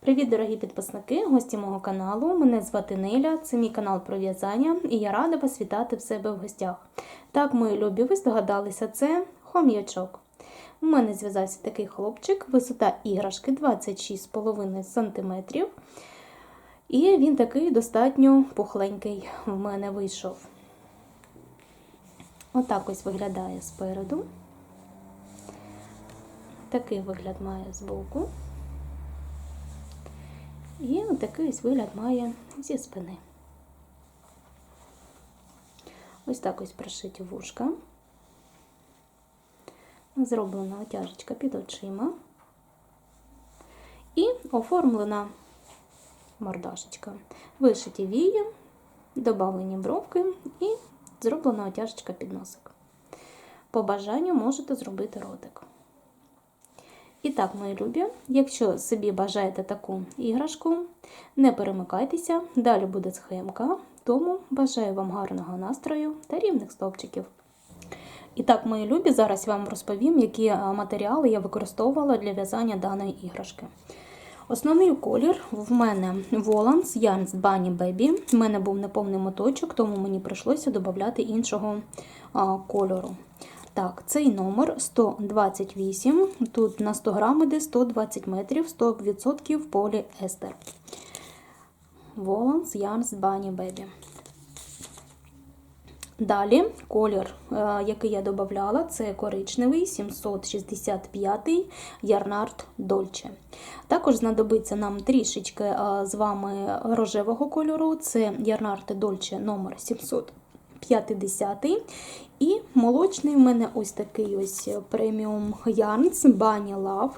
Привіт, дорогі підписники, гості мого каналу. Мене звати Неля, це мій канал про в'язання, і я рада вас вітати в себе в гостях. Так, мої любі, ви здогадалися, це хом'ячок. У мене зв'язався такий хлопчик, висота іграшки 26,5 см. І він такий достатньо пухленький в мене вийшов. Отак ось виглядає спереду. Такий вигляд має збоку. І такий ось вигляд має зі спини. Ось так ось прошиті вушка. Зроблена отяжечка під очима. І оформлена мордашечка. Вишиті вії, додавлені бровки і зроблена отяжечка під носик. По бажанню можете зробити ротик. І так, мої любі, якщо собі бажаєте таку іграшку, не перемикайтеся, далі буде схемка, тому бажаю вам гарного настрою та рівних стовпчиків. І так, мої любі, зараз я вам розповім, які матеріали я використовувала для в'язання даної іграшки. Основний колір в мене Volans Yarns Bunny Baby. У мене був неповний моточок, тому мені прийшлося додати іншого кольору. Так, цей номер 128. Тут на 100 грам іде 120 метрів, 100% поліестер. Volans Yarns Bunny Baby. Далі колір, який я додавала, це коричневий 765 Ярнард Дольче. Також знадобиться нам трішечки з вами рожевого кольору, це Ярнард Дольче номер 750 і молочний в мене ось такий ось преміум Ярнс Bunny Love,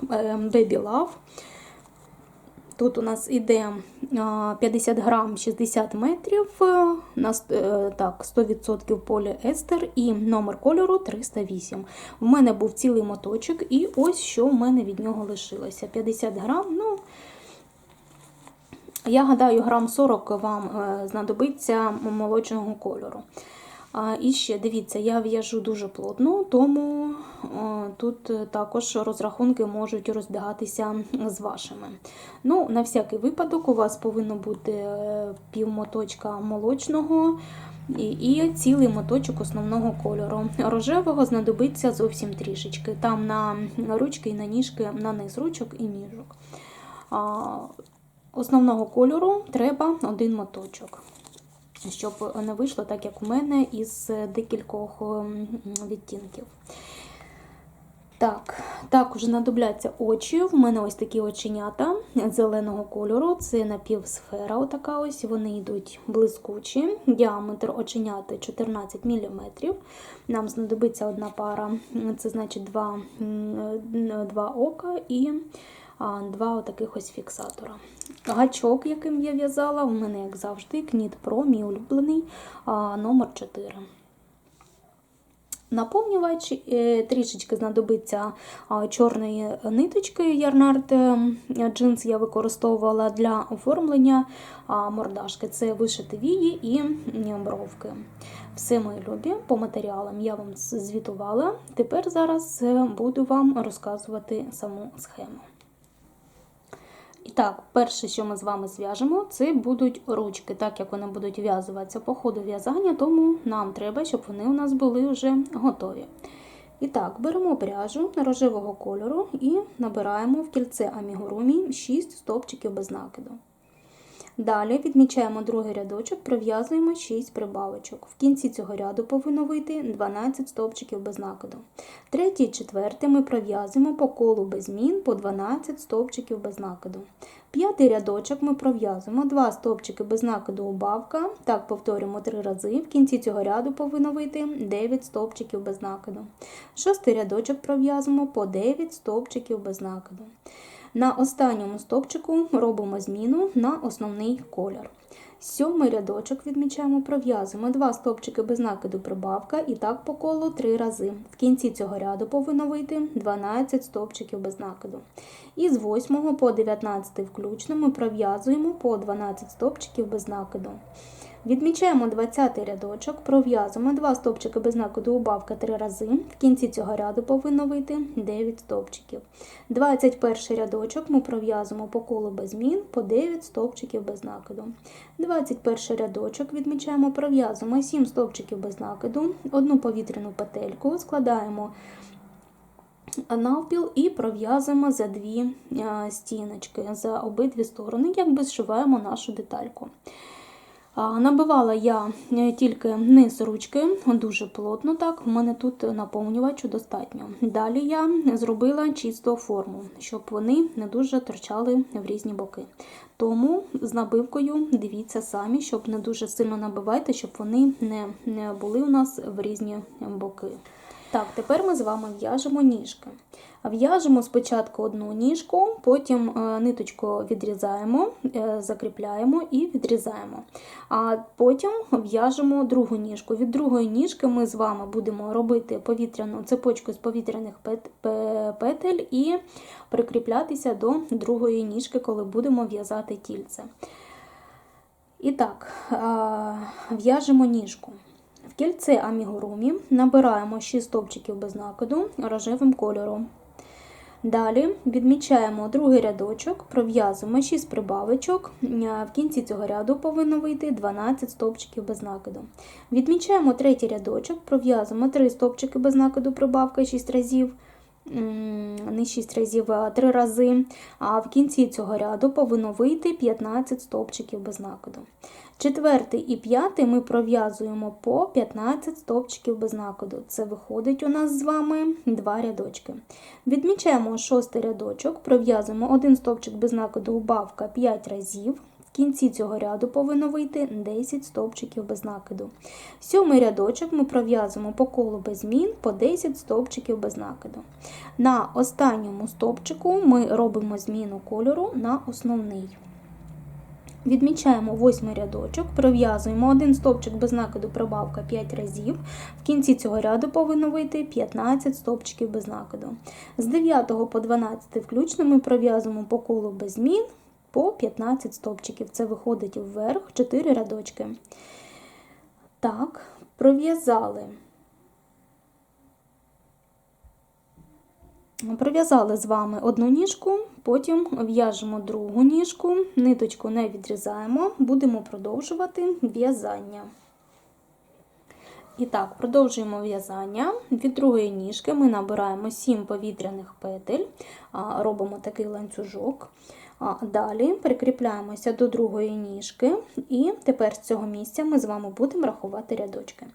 Baby Love. Тут у нас іде 50 грам 60 метрів, так, 100% поліестер і номер кольору 308. У мене був цілий моточок, і ось що в мене від нього лишилося. 50 грам, ну, я гадаю, грам 40 вам знадобиться молочного кольору. І ще дивіться, я в'яжу дуже плотно, тому тут також розрахунки можуть розбігатися з вашими. Ну, На всякий випадок, у вас повинно бути пів моточка молочного і цілий моточок основного кольору. Рожевого знадобиться зовсім трішечки. Там на ручки і на ніжки, на низ ручок і ніжок. Основного кольору треба один моточок щоб не вийшло так, як у мене, із декількох відтінків. Так, також знадобляться очі. В мене ось такі оченята зеленого кольору, це напівсфера. Отака ось, Вони йдуть блискучі. Діаметр оченяти 14 мм. Нам знадобиться одна пара, це значить два, два ока і два таких ось фіксатора. Гачок, яким я в'язала, у мене, як завжди, Кніт Pro, мій улюблений номер 4 Наповнювач е, трішечки знадобиться чорної ниточки Ярнард джинс я використовувала для оформлення мордашки. Це вишити вії і бровки. Все мої любі по матеріалам я вам звітувала. Тепер зараз е, буду вам розказувати саму схему. І так, перше, що ми з вами зв'яжемо, це будуть ручки, так як вони будуть в'язуватися по ходу в'язання, тому нам треба, щоб вони у нас були вже готові. І так, беремо пряжу рожевого кольору і набираємо в кільце амігурумі 6 стовпчиків без накиду. Далі відмічаємо другий рядочок, пров'язуємо 6 прибавочок. В кінці цього ряду повинно вийти 12 стовпчиків без накиду. Третій і четвертий ми пров'язуємо по колу без змін по 12 стовпчиків без накиду. П'ятий рядочок ми пров'язуємо 2 стовпчики без накиду убавка. Так, повторюємо 3 рази. В кінці цього ряду повинно вийти 9 стовпчиків без накиду. Шостий рядочок пров'язуємо по 9 стовпчиків без накиду. На останньому стовпчику робимо зміну на основний колір. Сьомий рядочок відмічаємо, пров'язуємо 2 стовпчики без накиду прибавка і так по колу 3 рази. В кінці цього ряду повинно вийти 12 стовпчиків без накиду. І з 8 по 19 включно ми пров'язуємо по 12 стовпчиків без накиду. Відмічаємо 20 рядочок, пров'язуємо 2 стовпчики без накиду убавка 3 рази. В кінці цього ряду повинно вийти 9 стовпчиків. 21 рядочок ми пров'язуємо по колу без змін по 9 стовпчиків без накиду. 21 рядочок відмічаємо, пров'язуємо 7 стовпчиків без накиду, одну повітряну петельку, складаємо навпіл і пров'язуємо за дві е, стіночки, за обидві сторони, якби зшиваємо нашу детальку. Набивала я е, тільки низ ручки, дуже плотно, так, в мене тут наповнювачу достатньо. Далі я зробила чисту форму, щоб вони не дуже торчали в різні боки. Тому з набивкою дивіться самі, щоб не дуже сильно набивайте, щоб вони не були у нас в різні боки. Так, тепер ми з вами в'яжемо ніжки. В'яжемо спочатку одну ніжку, потім е, ниточку відрізаємо, е, закріпляємо і відрізаємо. А потім в'яжемо другу ніжку. Від другої ніжки ми з вами будемо робити повітряну цепочку з повітряних петель і прикріплятися до другої ніжки, коли будемо в'язати тільце. І так, е, в'яжемо ніжку. В кільце амігурумі набираємо 6 стовпчиків без накиду рожевим кольором. Далі відмічаємо другий рядочок, пров'язуємо 6 прибавочок. В кінці цього ряду повинно вийти 12 стовпчиків без накиду. Відмічаємо третій рядочок, пров'язуємо 3 стовпчики без накиду, прибавка 6 разів. Не 6 разів, а 3 рази. А в кінці цього ряду повинно вийти 15 стовпчиків без накиду. Четвертий і п'ятий ми пров'язуємо по 15 стовпчиків без накиду. Це виходить у нас з вами два рядочки. Відмічаємо шостий рядочок, пров'язуємо один стовпчик без накиду убавка 5 разів. В кінці цього ряду повинно вийти 10 стовпчиків без накиду. Сьомий рядочок ми пров'язуємо по колу без змін по 10 стовпчиків без накиду. На останньому стовпчику ми робимо зміну кольору на основний. Відмічаємо восьмий рядочок, пров'язуємо один стовпчик без накиду прибавка 5 разів. В кінці цього ряду повинно вийти 15 стовпчиків без накиду. З 9 по 12 включно ми пров'язуємо по колу без змін по 15 стовпчиків. Це виходить вверх 4 рядочки. Так, пров'язали. Пров'язали з вами одну ніжку, потім в'яжемо другу ніжку, ниточку не відрізаємо, будемо продовжувати в'язання. І так, продовжуємо в'язання. Від другої ніжки ми набираємо 7 повітряних петель, робимо такий ланцюжок. Далі прикріпляємося до другої ніжки, і тепер з цього місця ми з вами будемо рахувати рядочки.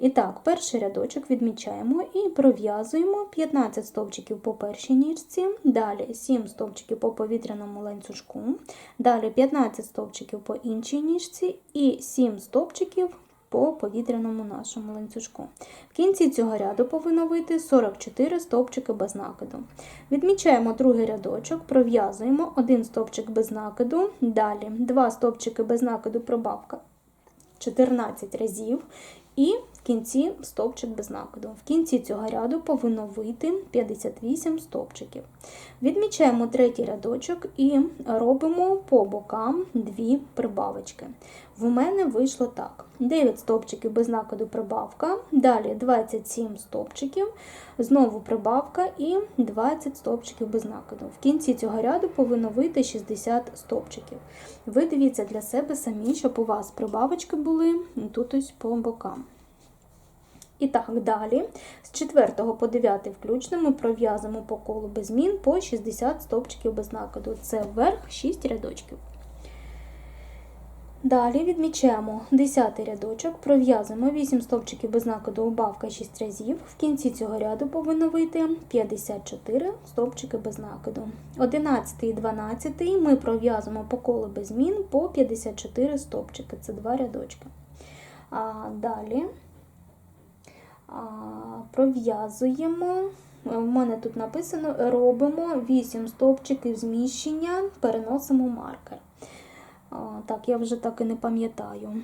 І так, перший рядочок відмічаємо і пров'язуємо 15 стовпчиків по першій ніжці, далі 7 стовпчиків по повітряному ланцюжку, далі 15 стовпчиків по іншій ніжці і 7 стовпчиків по повітряному нашому ланцюжку. В кінці цього ряду повинно вийти 44 стовпчики без накиду. Відмічаємо другий рядочок, пров'язуємо один стовпчик без накиду, далі 2 стовпчики без накиду прибавка 14 разів. І в кінці стовпчик без накиду. В кінці цього ряду повинно вийти 58 стовпчиків. Відмічаємо третій рядочок і робимо по бокам дві прибавочки. В мене вийшло так: 9 стовпчиків без накиду прибавка, далі 27 стовпчиків, знову прибавка і 20 стовпчиків без накиду. В кінці цього ряду повинно вийти 60 стовпчиків. Ви дивіться для себе самі, щоб у вас прибавочки були тут ось по бокам. І так, далі, з 4 по 9 включно ми пров'язуємо по колу без змін по 60 стовпчиків без накиду. Це вверх 6 рядочків. Далі відмічаємо 10 рядочок, пров'язуємо 8 стовпчиків без накиду убавка 6 разів. В кінці цього ряду повинно вийти 54 стовпчики без накиду. 11 і 12 ми пров'язуємо по колу без змін по 54 стовпчики, це 2 рядочки. А далі пров'язуємо. В мене тут написано: робимо 8 стовпчиків зміщення, переносимо маркер. Так, я вже так і не пам'ятаю.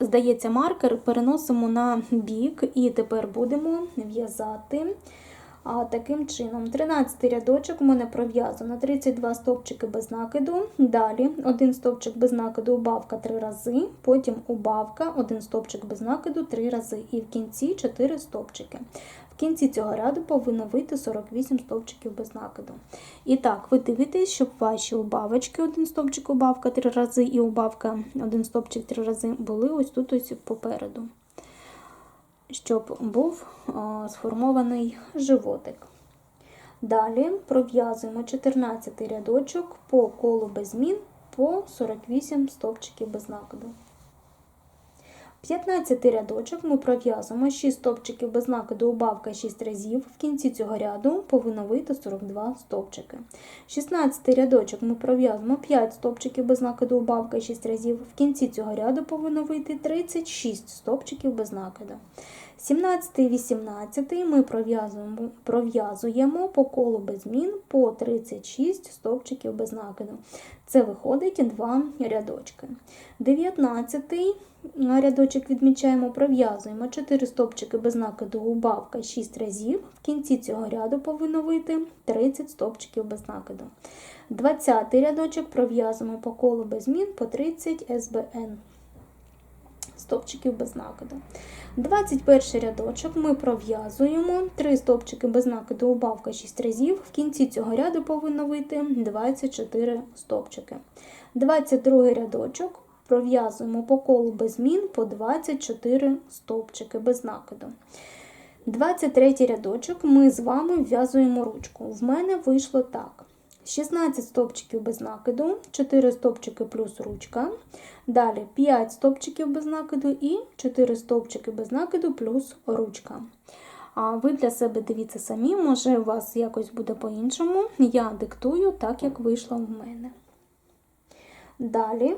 Здається, маркер переносимо на бік, і тепер будемо в'язати А, таким чином, 13 рядочок у мене пров'язано 32 стовпчики без накиду. Далі один стовпчик без накиду, убавка 3 рази, потім убавка, один стовпчик без накиду 3 рази. І в кінці 4 стовпчики. В кінці цього ряду повинно вийти 48 стовпчиків без накиду. І так, ви дивитесь, щоб ваші убавочки, один стовпчик убавка 3 рази і убавка, один стовпчик 3 рази, були ось тут ось попереду щоб був сформований животик. Далі пров'язуємо 14 рядочок по колу без змін по 48 стовпчиків без накиду. 15 рядочок ми пров'язуємо 6 стовпчиків без накиду, убавка 6 разів. В кінці цього ряду повинно вийти 42 стовпчики. 16 рядочок ми пров'язуємо 5 стовпчиків без накиду, убавка 6 разів. В кінці цього ряду повинно вийти 36 стовпчиків без накиду. 17 і 18 ми пров'язуємо пров'язуємо по колу без змін по 36 стовпчиків без накиду. Це виходить два рядочки. 19 рядочок відмічаємо, пров'язуємо 4 стовпчики без накиду, убавка 6 разів. В кінці цього ряду повинно вийти 30 стовпчиків без накиду. 20 рядочок пров'язуємо по колу без змін по 30 СБН стовпчиків без накиду. 21 рядочок ми пров'язуємо 3 стовпчики без накиду, убавка 6 разів. В кінці цього ряду повинно вийти 24 стовпчики. 22 рядочок пров'язуємо по колу без змін по 24 стовпчики без накиду. 23 рядочок ми з вами вв'язуємо ручку. В мене вийшло так. 16 стовпчиків без накиду, 4 стовпчики плюс ручка. Далі 5 стовпчиків без накиду і 4 стовпчики без накиду плюс ручка. А ви для себе дивіться самі, може у вас якось буде по-іншому. Я диктую так, як вийшло в мене. Далі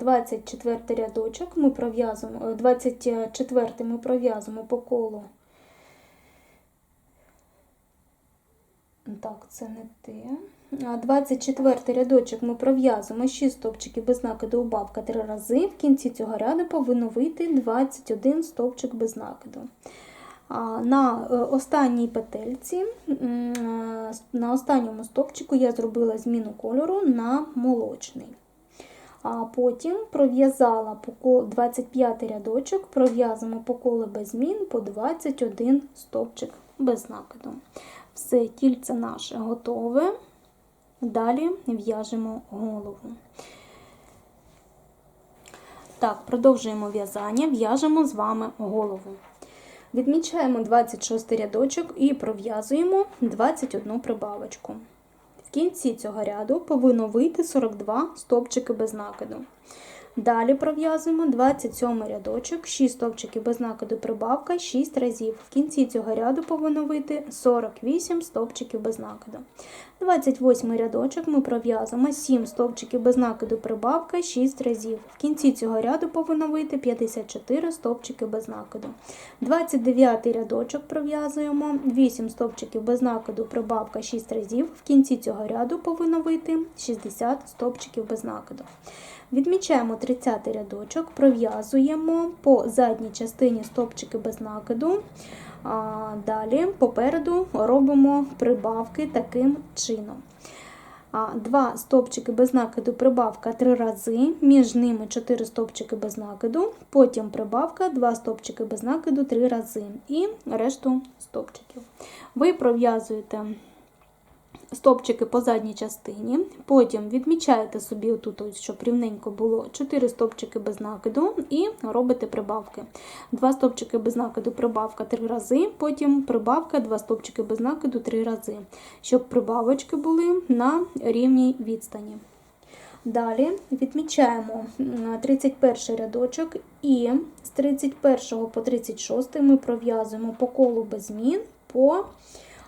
24 рядочок ми пров'язуємо, 24 ми пров'язуємо по колу. Так, це не те. 24 рядочок ми пров'язуємо 6 стовпчиків без накиду убавка 3 рази. В кінці цього ряду повинно вийти 21 стовпчик без накиду. На е, останній петельці, на останньому стовпчику я зробила зміну кольору на молочний. А потім пров'язала 25 рядочок, пров'язуємо по колу без змін по 21 стовпчик без накиду. Все, тільце наше готове. Далі в'яжемо голову. Так, продовжуємо в'язання, в'яжемо з вами голову. Відмічаємо 26 рядочок і пров'язуємо 21 прибавочку. В кінці цього ряду повинно вийти 42 стовпчики без накиду. Далі пров'язуємо 27 рядочок, 6 стовпчиків без накиду прибавка 6 разів. В кінці цього ряду повинно вийти 48 стовпчиків без накиду. 28 рядочок ми пров'язуємо 7 стовпчиків без накиду прибавка 6 разів. В кінці цього ряду повинно вийти 54 стовпчики без накиду. 29 рядочок пров'язуємо 8 стовпчиків без накиду прибавка 6 разів. В кінці цього ряду повинно вийти 60 стовпчиків без накиду. Відмічаємо 30 рядочок, пров'язуємо по задній частині стовпчики без накиду. А Далі попереду робимо прибавки таким чином. Два стовпчики без накиду, прибавка 3 рази, між ними 4 стовпчики без накиду, потім прибавка, 2 стовпчики без накиду 3 рази і решту стовпчиків. Ви пров'язуєте стопчики по задній частині. Потім відмічаєте собі, тут, щоб рівненько було 4 стопчики без накиду і робите прибавки. 2 стопчики без накиду, прибавка 3 рази, потім прибавка, 2 стопчики без накиду 3 рази, щоб прибавочки були на рівній відстані. Далі відмічаємо 31 рядочок і з 31 по 36 ми пров'язуємо по колу без змін по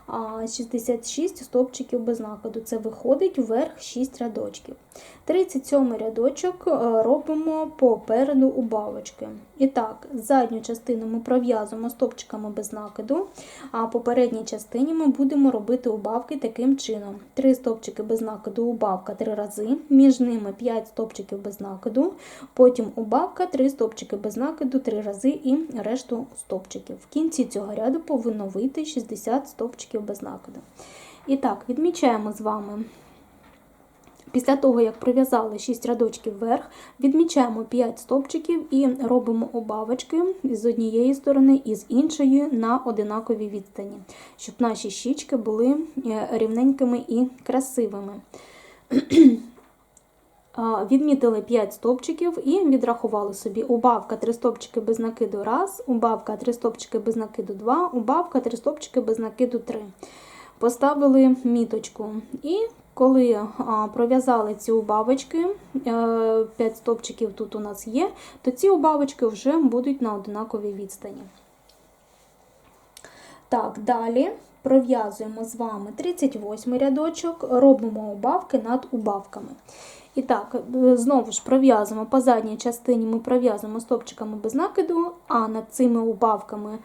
66 стовпчиків без накиду. Це виходить вверх 6 рядочків. 37 рядочок е, робимо попереду убавочки. І так, задню частину ми пров'язуємо стовпчиками без накиду, а по передній частині ми будемо робити убавки таким чином: 3 стовпчики без накиду, убавка 3 рази, між ними 5 стовпчиків без накиду, потім убавка, 3 стовпчики без накиду, 3 рази і решту стовпчиків. В кінці цього ряду повинно вийти 60 стовпчиків без накиду. І так, відмічаємо з вами. Після того, як пров'язали 6 рядочків вверх, відмічаємо 5 стовпчиків і робимо обавочки з однієї сторони і з іншої на одинаковій відстані, щоб наші щічки були е, рівненькими і красивими. Відмітили 5 стовпчиків і відрахували собі убавка 3 стовпчики без накиду 1, убавка 3 стовпчики без накиду 2, убавка 3 стовпчики без накиду 3. Поставили міточку. І коли пров'язали ці убавочки, 5 стовпчиків тут у нас є, то ці убавочки вже будуть на однаковій відстані. Так, далі пров'язуємо з вами 38 рядочок, робимо убавки над убавками. І так, знову ж пров'язуємо по задній частині, ми пров'язуємо стопчиками без накиду, а над цими убавками,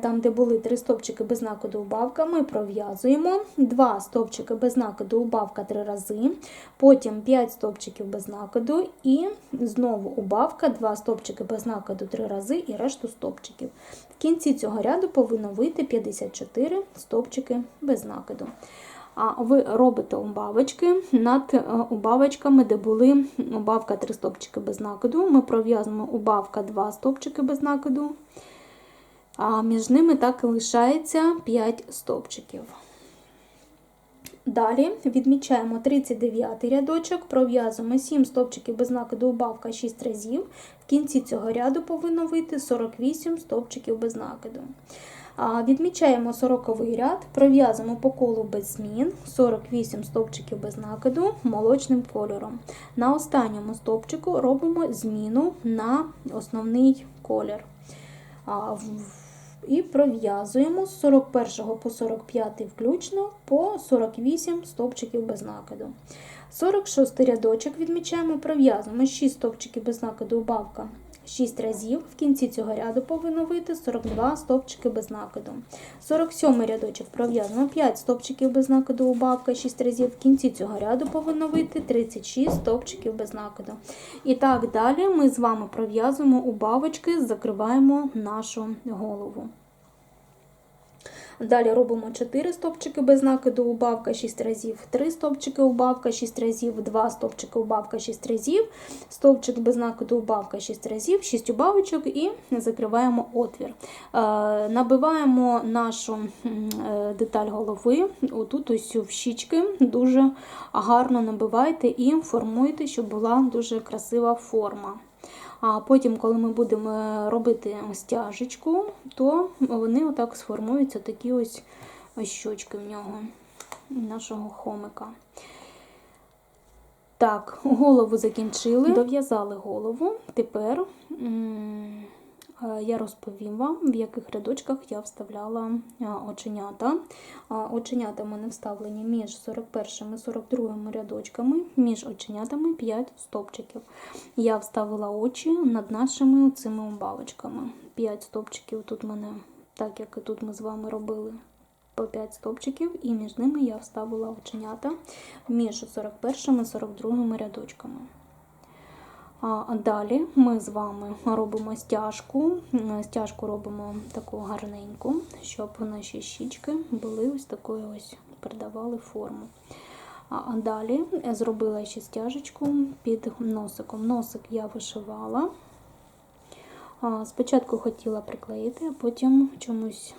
там, де були три стопчики без накиду убавка, ми пров'язуємо 2 стопчики без накиду убавка 3 рази, потім 5 стопчиків без накиду і знову убавка, 2 стопчики без накиду 3 рази і решту стопчиків. В кінці цього ряду повинно вийти 54 стопчики без накиду. А ви робите убавочки над е, убавочками, де були убавка 3 стопчики без накиду. Ми пров'язуємо убавка 2 стопчики без накиду, а між ними так і лишається 5 стопчиків. Далі відмічаємо 39 рядочок, пров'язуємо 7 стовпчиків без накиду убавка 6 разів. В кінці цього ряду повинно вийти 48 стовпчиків без накиду. Відмічаємо 40 ряд, пров'язуємо по колу без змін, 48 стовпчиків без накиду молочним кольором. На останньому стовпчику робимо зміну на основний колір. І пров'язуємо з 41 по 45 включно по 48 стовпчиків без накиду. 46 рядочок відмічаємо, пров'язуємо 6 стовпчиків без накиду убавка 6 разів. В кінці цього ряду повинно вийти 42 стовпчики без накиду. 47 рядочок пров'язано 5 стовпчиків без накиду бабка, 6 разів. В кінці цього ряду повинно вийти 36 стовпчиків без накиду. І так далі ми з вами пров'язуємо бабочки, закриваємо нашу голову. Далі робимо 4 стовпчики без накиду, убавка 6 разів, 3 стовпчики убавка 6 разів, 2 стовпчики убавка 6 разів, стовпчик без накиду убавка 6 разів, 6 убавочок і закриваємо отвір. Е, набиваємо нашу е, деталь голови, отут ось в щічки, дуже гарно набивайте і формуйте, щоб була дуже красива форма. А потім, коли ми будемо робити стяжечку, то вони отак сформуються такі ось щочки в нього, нашого хомика. Так, голову закінчили, дов'язали голову. Тепер я розповім вам, в яких рядочках я вставляла е, оченята. Оченята в мене вставлені між 41 і 42 рядочками, між оченятами 5 стопчиків. Я вставила очі над нашими цими убавочками. 5 стопчиків тут в мене, так як і тут ми з вами робили. По 5 стопчиків, і між ними я вставила оченята між 41 і 42 рядочками. А далі ми з вами робимо стяжку. Стяжку робимо таку гарненьку, щоб наші щічки були ось такою ось, придавали форму. Далі зробила ще стяжечку під носиком. Носик я вишивала. Спочатку хотіла приклеїти, а потім чомусь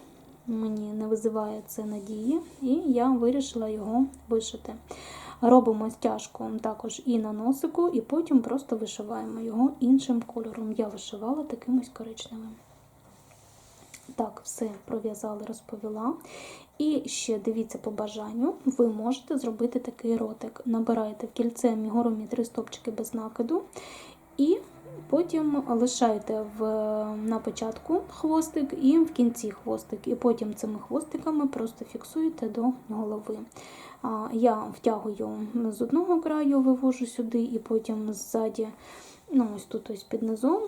мені не визиває це надії, і я вирішила його вишити. Робимо стяжку також і на носику, і потім просто вишиваємо його іншим кольором. Я вишивала таким ось коричневим. Так, все пров'язала, розповіла. І ще дивіться по бажанню, ви можете зробити такий ротик. Набираєте в кільце мігурумі три стопчики без накиду і потім лишайте в, на початку хвостик і в кінці хвостик. І потім цими хвостиками просто фіксуєте до голови. Я втягую з одного краю, вивожу сюди, і потім ззаді, ну ось тут ось під низом.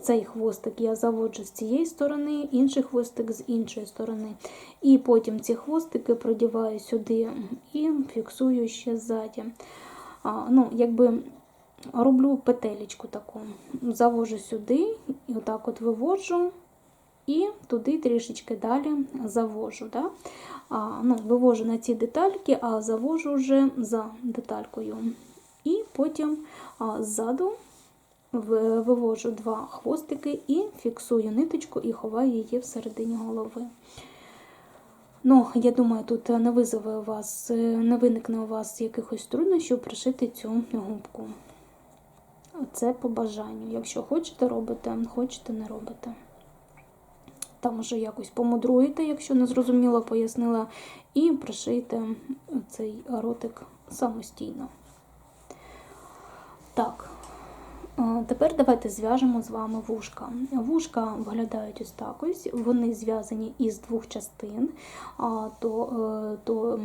Цей хвостик я заводжу з цієї сторони, інший хвостик з іншої сторони. І потім ці хвостики продіваю сюди і фіксую ще ззаді. А, ну, якби роблю петелечку таку. Завожу сюди, і отак от виводжу, і туди трішечки далі завожу. Да? А, ну, вивожу на ці детальки, а завожу вже за деталькою. І потім а, ззаду вивожу два хвостики і фіксую ниточку і ховаю її всередині голови. Ну, я думаю, тут не визове вас, не виникне у вас якихось труднощів пришити цю губку. Це по бажанню. Якщо хочете, робите, хочете, не робите. Там вже якось помудруєте, якщо не зрозуміло, пояснила, і пришийте цей ротик самостійно. Так, Тепер давайте зв'яжемо з вами вушка. Вушка виглядають ось так ось. Вони зв'язані із двох частин. То, е, то,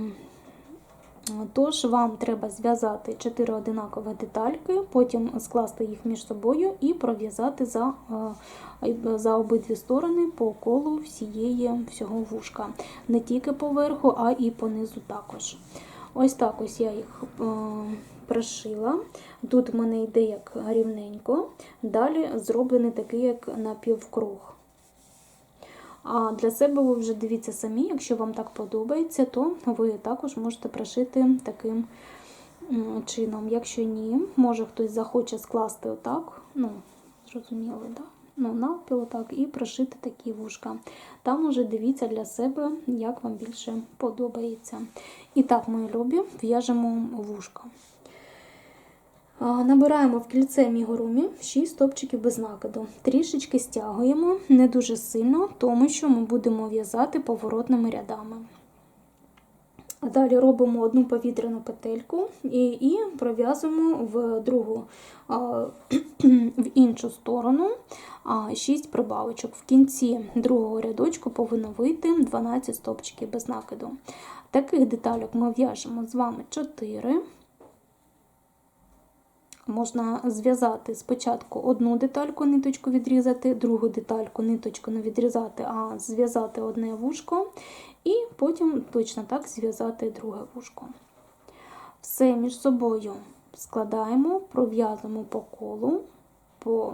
тож вам треба зв'язати 4 одинакові детальки, потім скласти їх між собою і пров'язати за, е, за обидві сторони по колу всієї всього вушка. Не тільки поверху, а і понизу також. Ось так ось я їх е, пришила. Тут в мене йде як рівненько, далі зроблений такий, як напівкруг. А для себе ви вже дивіться самі, якщо вам так подобається, то ви також можете пришити таким чином. Якщо ні, може хтось захоче скласти отак, ну, зрозуміло, да? ну, навпіл отак, і пришити такі вушка. Там уже дивіться для себе, як вам більше подобається. І так, мої любі, в'яжемо вушка. Набираємо в кільце мігурумі 6 стопчиків без накиду. Трішечки стягуємо, не дуже сильно, тому що ми будемо в'язати поворотними рядами. Далі робимо одну повітряну петельку і, і пров'язуємо в другу, в іншу сторону 6 прибавочок. В кінці другого рядочку повинно вийти 12 стопчиків без накиду. Таких деталек ми в'яжемо з вами 4. Можна зв'язати спочатку одну детальку, ниточку відрізати, другу детальку, ниточку не відрізати, а зв'язати одне вушко, і потім точно так зв'язати друге вушко. Все між собою складаємо, пров'язуємо по колу, по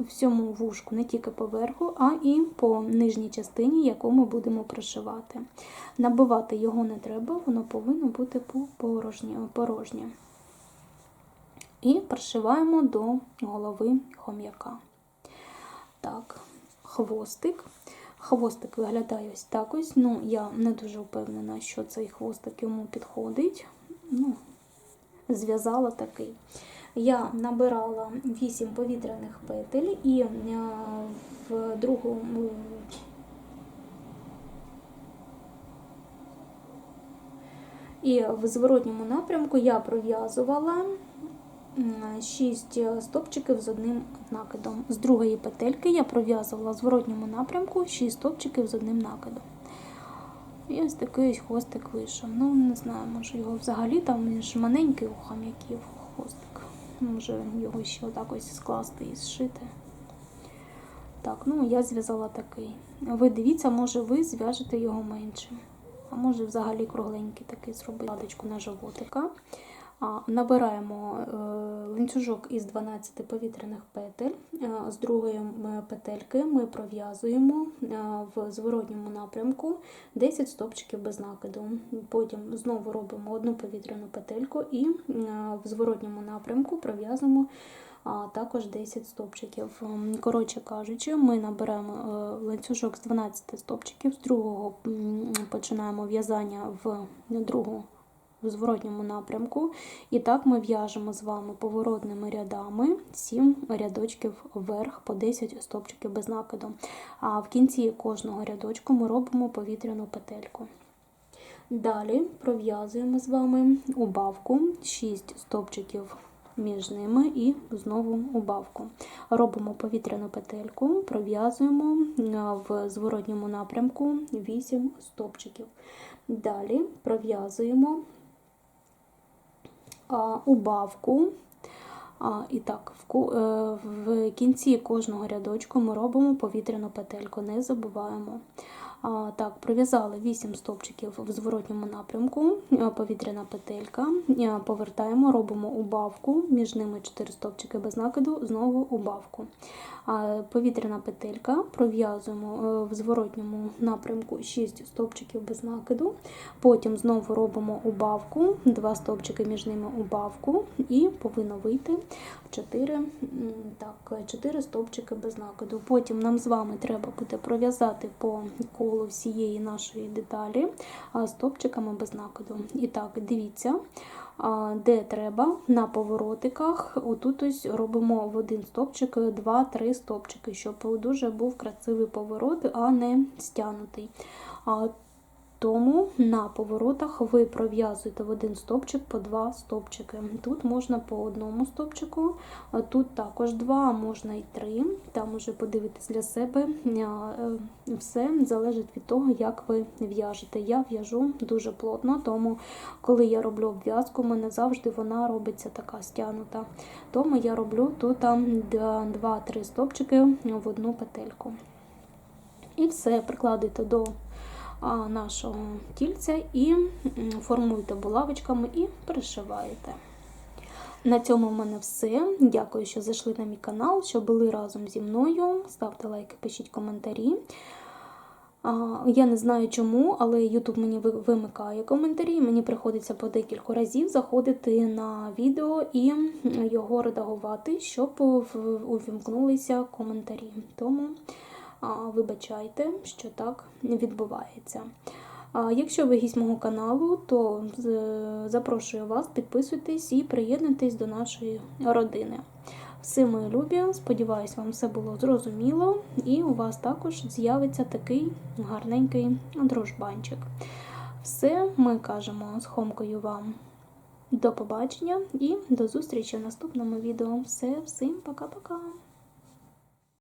всьому вушку, не тільки по верху, а і по нижній частині, яку ми будемо пришивати. Набивати його не треба, воно повинно бути порожнє. І пришиваємо до голови хом'яка. Так, хвостик. Хвостик виглядає ось так ось. Ну, я не дуже впевнена, що цей хвостик йому підходить. Ну, Зв'язала такий. Я набирала 8 повітряних петель і е, в другу. І в зворотньому напрямку я пров'язувала 6 стопчиків з одним накидом. З другої петельки я пров'язувала в зворотньому напрямку 6 стопчиків з одним накидом. І ось такий хвостик вийшов. Ну, не знаю, може його взагалі там ж маленький у хам'яків хвостик. Може його ще отак ось скласти і зшити. Так, ну я зв'язала такий. Ви дивіться, може ви зв'яжете його меншим. А може взагалі кругленький такий зробити ладочку на животика. Набираємо е, ланцюжок із 12 повітряних петель. Е, З другої петельки ми пров'язуємо е, в зворотньому напрямку 10 стопчиків без накиду. Потім знову робимо одну повітряну петельку і в зворотньому напрямку пров'язуємо також 10 стопчиків. Коротше кажучи, ми наберемо ланцюжок з 12 стопчиків, з другого починаємо в'язання в другу в зворотньому напрямку. І так ми в'яжемо з вами поворотними рядами 7 рядочків вверх по 10 стопчиків без накиду. А в кінці кожного рядочку ми робимо повітряну петельку. Далі пров'язуємо з вами убавку 6 стопчиків між ними і знову убавку. Робимо повітряну петельку, пров'язуємо в зворотньому напрямку 8 стопчиків. Далі пров'язуємо убавку. І так, е, в кінці кожного рядочку ми робимо повітряну петельку, не забуваємо. Так, Пров'язали 8 стовпчиків в зворотньому напрямку, повітряна петелька, повертаємо, робимо убавку, між ними 4 стовпчики без накиду, знову убавку. Повітряна петелька, пров'язуємо е, в зворотньому напрямку 6 стовпчиків без накиду, потім знову робимо убавку, 2 стовпчики між ними убавку, і повинно вийти 4, так, 4 стовпчики без накиду. Потім нам з вами треба буде пров'язати по колу всієї нашої деталі стовпчиками без накиду. І так, дивіться, де треба, на поворотиках. Отут ось робимо в один стовпчик 2-3 стовпчики, щоб дуже був красивий поворот, а не стянутий. Тому на поворотах ви пров'язуєте в один стовпчик по два стовпчики. Тут можна по одному стовпчику, а тут також два, а можна і три. Там уже подивитись для себе. Е, все залежить від того, як ви в'яжете. Я в'яжу дуже плотно, тому коли я роблю обв'язку, в мене завжди вона робиться така стягнута. Тому я роблю тут 2-3 стовпчики в одну петельку. І все, прикладайте до нашого тільця і формуєте булавочками і пришиваєте. На цьому в мене все. Дякую, що зайшли на мій канал, що були разом зі мною. Ставте лайки, пишіть коментарі. Я не знаю чому, але YouTube мені вимикає коментарі. Мені приходиться по декілька разів заходити на відео і його редагувати, щоб увімкнулися коментарі. Тому вибачайте, що так відбувається. Якщо ви гість мого каналу, то запрошую вас, підписуйтесь і приєднуйтесь до нашої родини. Все мої любі, сподіваюсь, вам все було зрозуміло, і у вас також з'явиться такий гарненький дружбанчик. Все, ми кажемо з Хомкою вам до побачення і до зустрічі в наступному відео. Все, всім пока-пока!